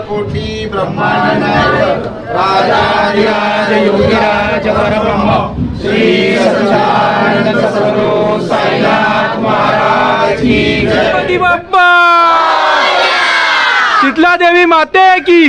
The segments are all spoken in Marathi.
कोटी ब्रह्मांड राजाधिराज योगिराज परब्रह्म। श्री सच्चिदानंद सद्गुरु साईनाथ महाराज की जय। गणपती बाप्पा शीतला देवी माते की।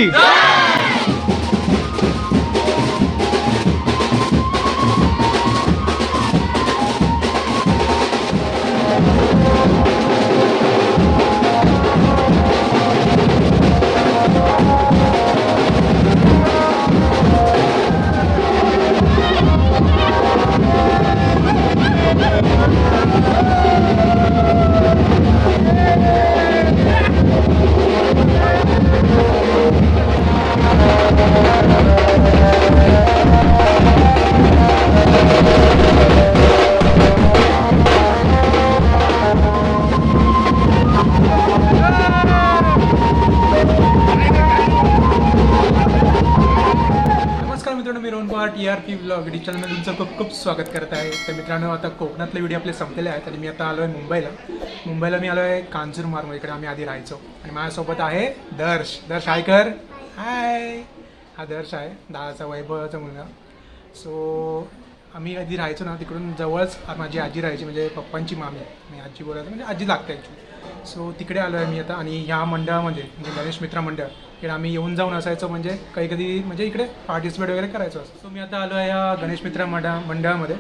तर मित्रांनो आता कोकणातले व्हिडिओ आपले संपलेले आहेत आणि मी आता आलो आहे मुंबईला. मुंबईला मी आलो आहे कांजूरमार्ग इकडे आम्ही आधी राहायचो. आणि माझ्यासोबत आहे दर्श. दर्श हायकर हाय हा दर्श आहे दहाचा वैभवाचा मुलगा. सो आम्ही आधी राहायचो ना तिकडून जवळच माझी आजी राहायची म्हणजे पप्पांची मामी. मी आजी बोलायचं म्हणजे आजी लागते ॲक्च्युली सो तिकडे आलो आहे मी आता आणि ह्या मंडळामध्ये म्हणजे गणेश मित्र मंडळ इकडे आम्ही येऊन जाऊन असायचो म्हणजे काही कधी म्हणजे इकडे पार्टिसिपेट वगैरे करायचो. असं सो मी आता आलो आहे या गणेश मित्र मंडळ मंडळामध्ये.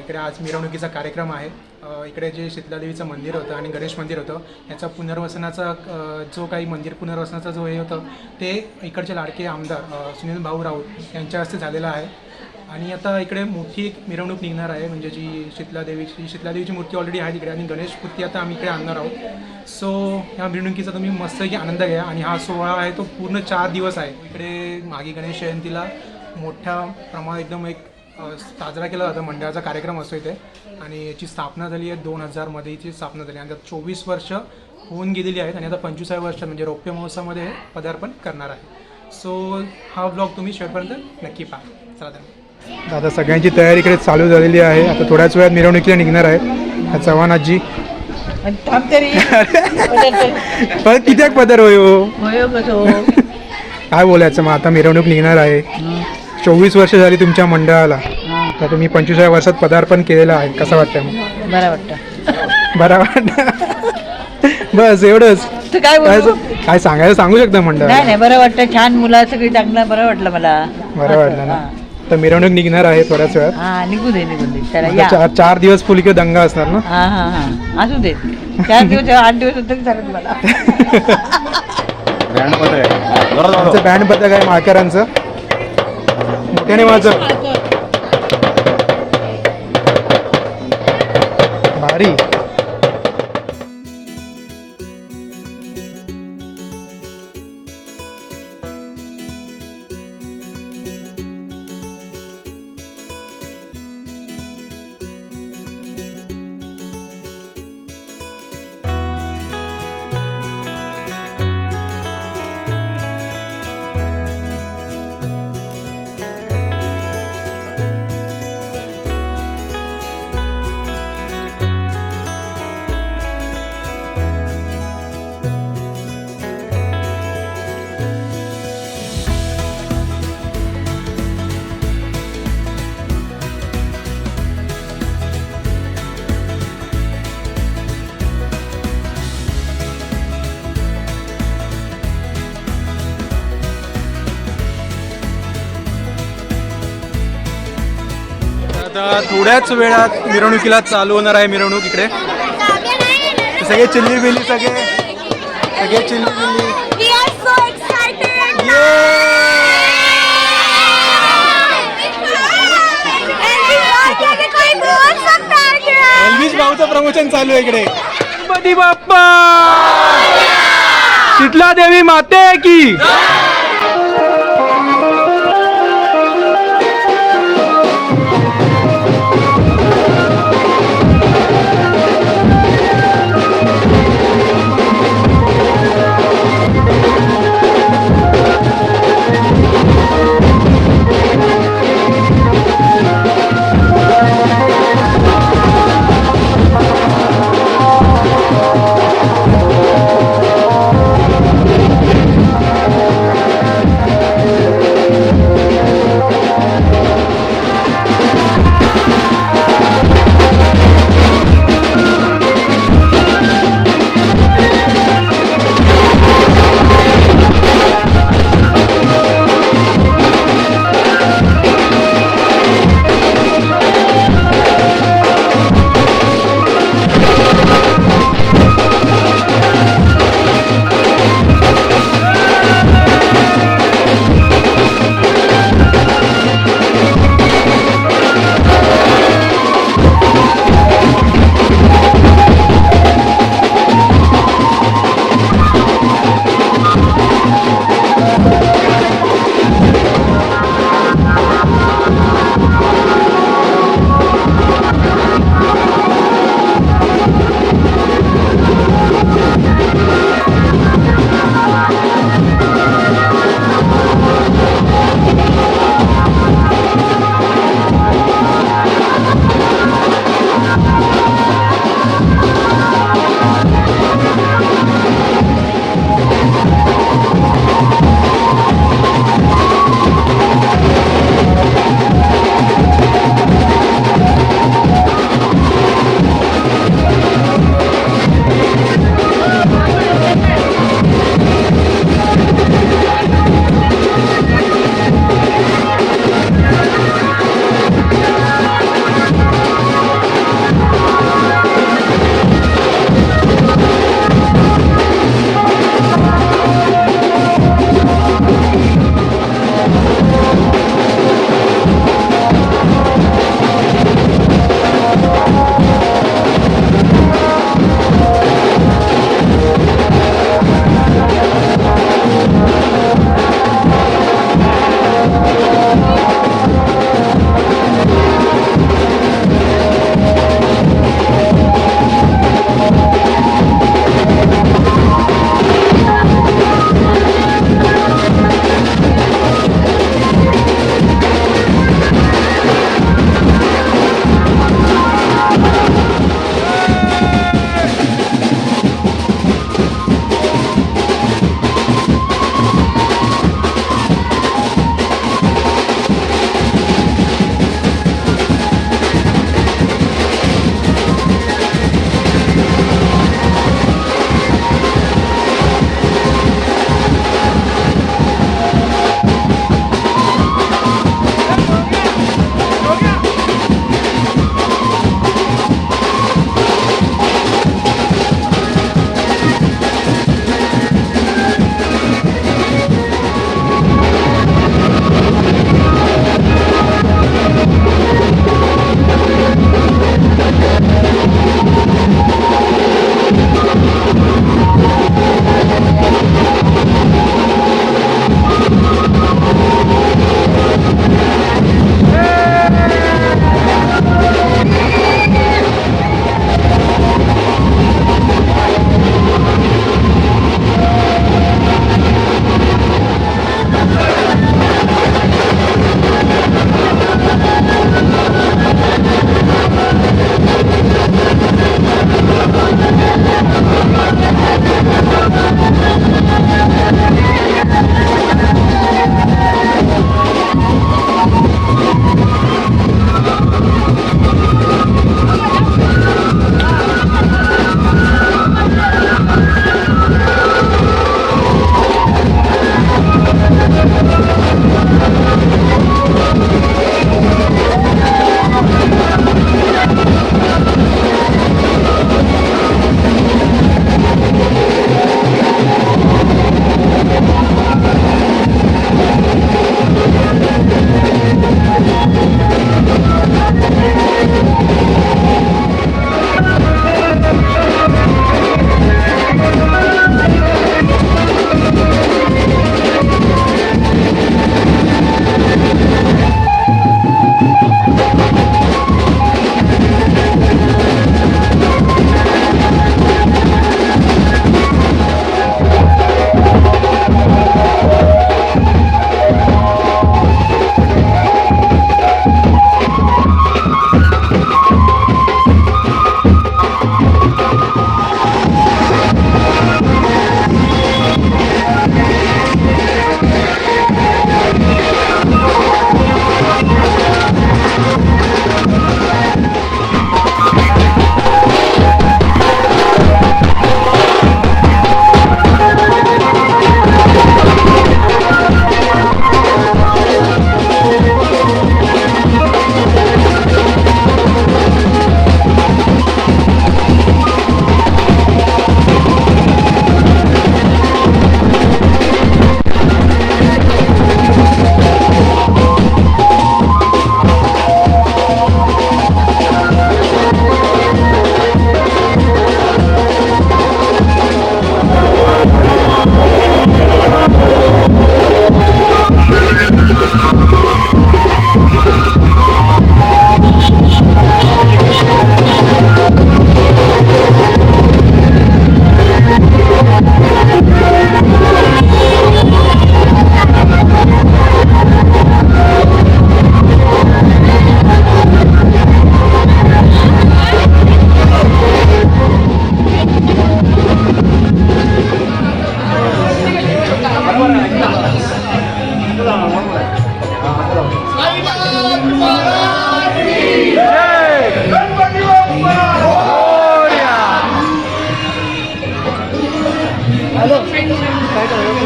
इकडे आज मिरवणुकीचा कार्यक्रम आहे. इकडे जे शीतलादेवीचं मंदिर होतं आणि गणेश मंदिर होतं याचा पुनर्वसनाचा जो काही मंदिर पुनर्वसनाचा जो हे होतं ते इकडचे लाडके आमदार सुनील भाऊ राऊत यांच्या हस्ते झालेलं आहे. आणि आता इकडे मोठी एक मिरवणूक निघणार आहे म्हणजे जी शीतलादेवीची शीतलादेवीची मूर्ती ऑलरेडी आहे तिकडे आणि गणेश मूर्ती आता आम्ही इकडे आणणार आहोत. सो ह्या मिरवणुकीचा तुम्ही मस्तपैकी आनंद घ्या आणि हा सोहळा आहे तो पूर्ण चार दिवस आहे. इकडे मागे गणेश जयंतीला मोठ्या प्रमाणात एकदम एक साजरा केला जातो मंडळाचा कार्यक्रम असतो इथे. आणि याची स्थापना झाली आहे दोन हजारमध्ये याची स्थापना झाली आणि त्यात चोवीस वर्ष होऊन गेलेली आहेत आणि आता पंचवीसाव्या वर्षात म्हणजे रौप्य महोत्सवामध्ये पदार्पण करणार आहे. सो हा ब्लॉग तुम्ही शेवटपर्यंत नक्की पहा. चला तर आता सगळ्यांची तयारी इकडे चालू झालेली आहे. आता थोड्याच वेळात मिरवणुकीला निघणार आहे. चव्हाण आजी आणि थांब तरी. पण किती पदर होय हो? होय कसो काय बोलायचं मग? आता मिरवणूक निघणार आहे. चोवीस वर्ष झाली तुमच्या मंडळाला. तर तुम्ही पंचवीसाव्या वर्षात पदार्पण केलेलं आहे. कसं वाटतं मग? बरं वाटतं. बरं वाटतं. बस एवढंच. काय काय सांगायला सांगू शकता मंडळ नाही बरं वाटतं. छान मुलं सगळी चांगलं बरं वाटलं मला. बरं वाटलं ना. तर मिरवणूक निघणार आहे थोड्याच वेळात. हा निघू दे निघू दे. या. चार चार दिवस फुल इकडे दंगा असणार ना? हा हा हा. असू दे. चार दिवस आठ दिवस होतं चालेल मला. आमचं बँड पथक आहे माळकरांचं मोठ्याने माझं भारी. थोड्याच वेळात मिरवणुकीला चालू होणार आहे मिरवणूक इकडे. सगळे चिल्ली बिल्ली सगळे. सगळे चिल्ली बिल्ली We are so excited! And we are getting कोई बोल सकता है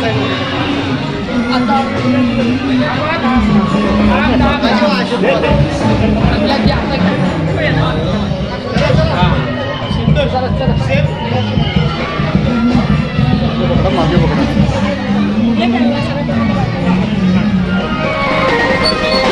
क्या? एल्विस भाऊचं प्रमोशन चालू आहे इकडे गणपती बाप्पा शीतला देवी माते की कोटी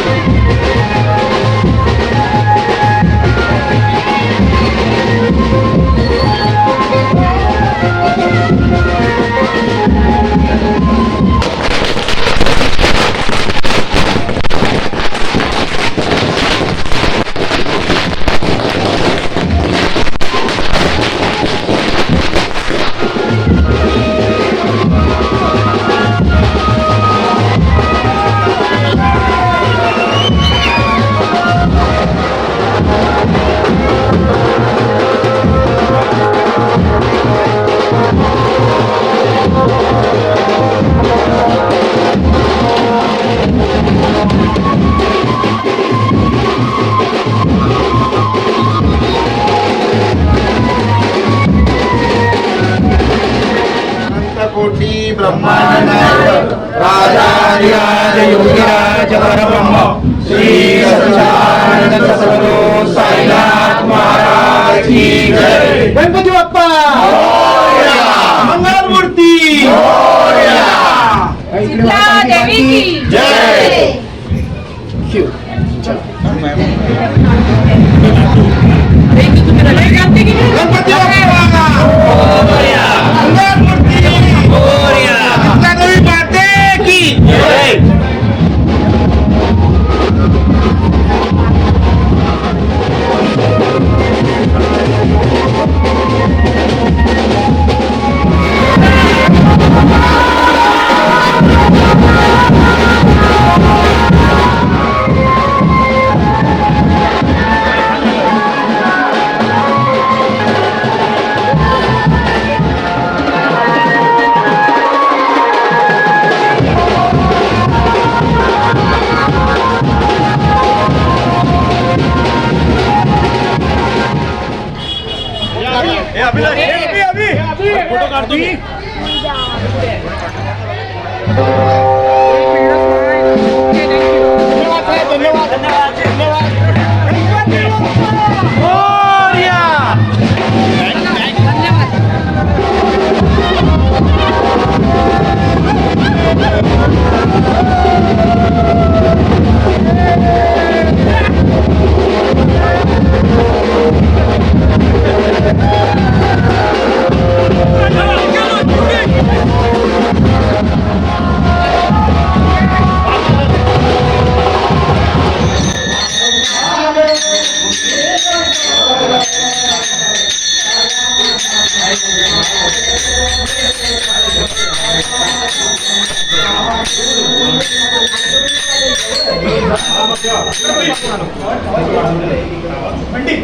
అంటే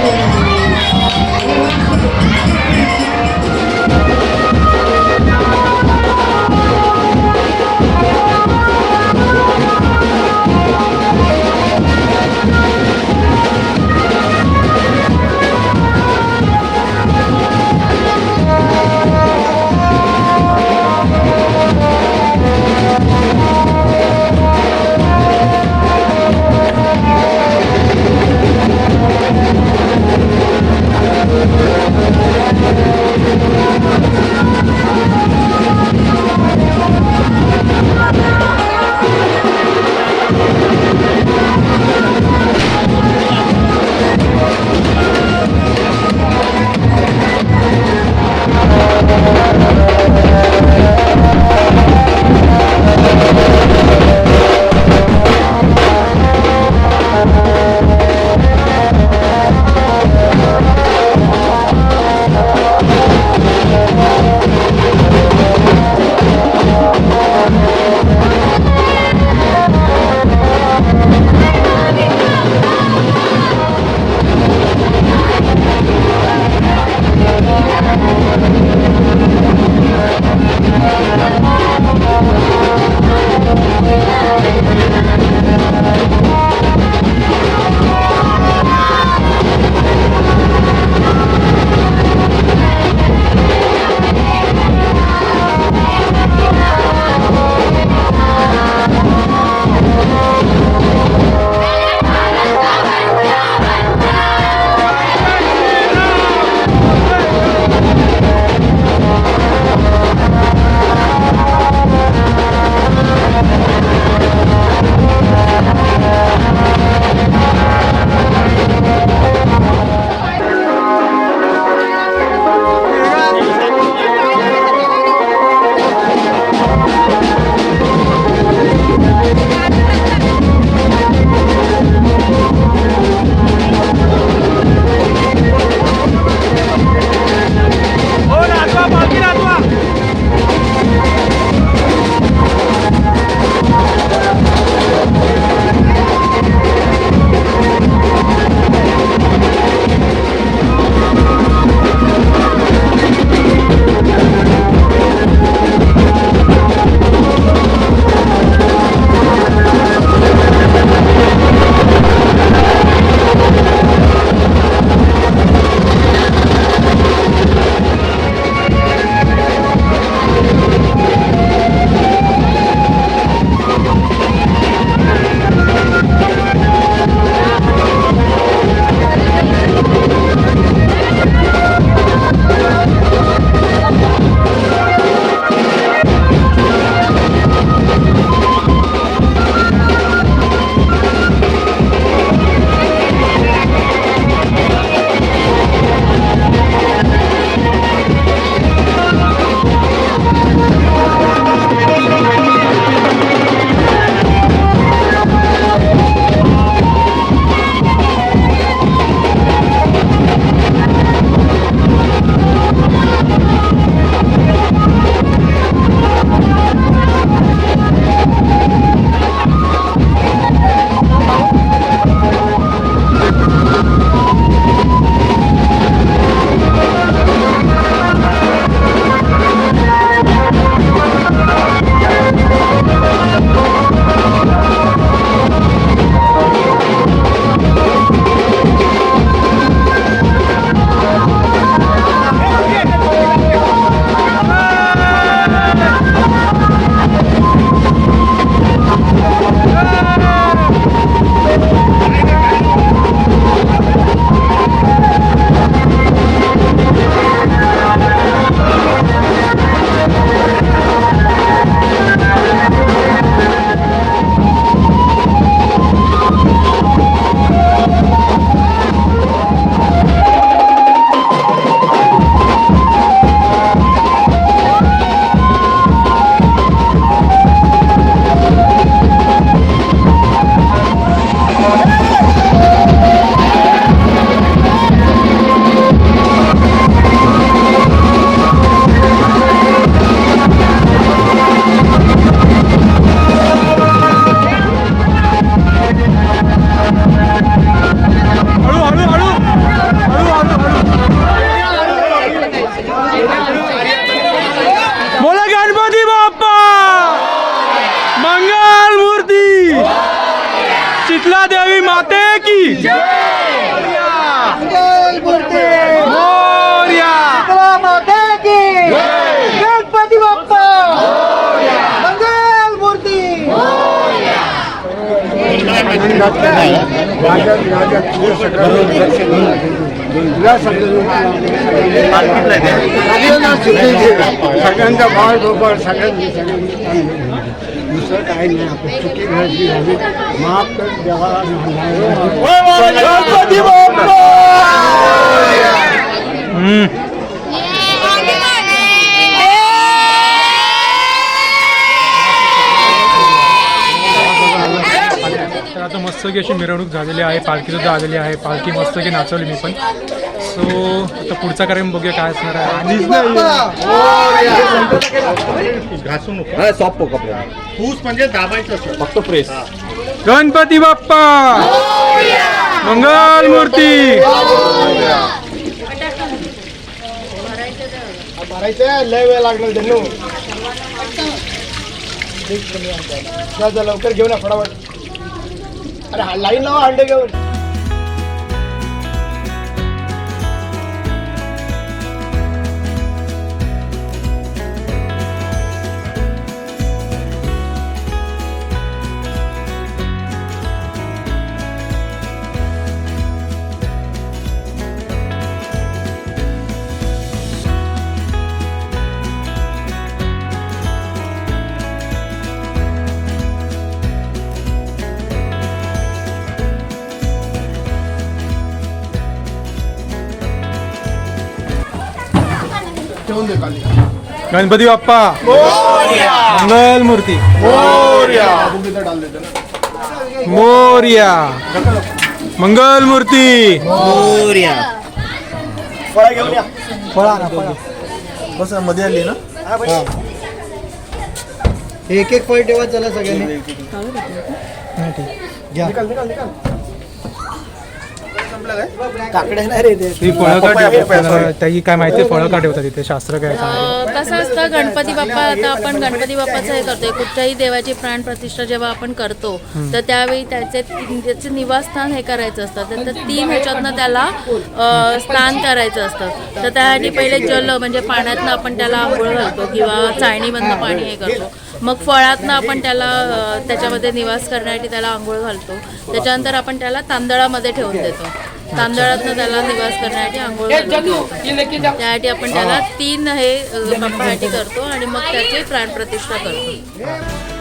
Amen. सगळ्यांचा भाव बरोबर सगळ्यांनी सगळ्यांनी दुसरं काही नाही आपण चुकी घडली झाली माफ कर देवाला गणपती बाप्पा तर आता मस्तकी अशी मिरवणूक झालेली आहे पालखी सुद्धा आलेली आहे पालखी मस्तकी नाचवली मी पण. सो आता पुढचा कार्यक्रम बघूया काय असणार आहे. फूस म्हणजे दाबायचं असतं फक्त प्रेस गणपती बाप्पा! मंगल मूर्ती! भरायचं लय वेळ लागणार लवकर घेऊन या फटाफट. अरे हा लाईन लावा अंडे घेऊन. गणपती बाप्पा मंगल मूर्ती मोर्या मंगल मूर्ती फळा घेऊन या बसमध्ये आली ना एक एक फळ ठेवा चला सगळ्यांनी निकाल काकडे नाही रे ते. ती फळं का ठेवतात त्याची काय माहिती? फळं का ठेवतात तिथे शास्त्र काय? अ, कसं असतं गणपती बाप्पा आता आपण गणपती बाप्पाचं हे करतोय. कुठच्याही देवाची प्राण प्रतिष्ठा जेव्हा आपण करतो तर त्यावेळी त्याचे त्याचे निवासस्थान हे करायचं असतं. तर त्या तीन ह्याच्यातनं त्याला अ, स्नान करायचं असतं. तर त्यासाठी पहिले जल म्हणजे पाण्यातनं आपण त्याला आंघोळ घालतो किंवा चाळणीमधनं पाणी हे करतो. मग फळातनं आपण त्याला अ, त्याच्यामध्ये निवास करण्यासाठी त्याला आंघोळ घालतो. त्याच्यानंतर आपण त्याला तांदळामध्ये ठेवून देतो. तांदळातनं त्याला निवास करण्यासाठी आंघोळ त्यासाठी आपण त्याला तीन हे अ, बाप्पासाठी करतो आणि मग त्याची प्राणप्रतिष्ठा करतो.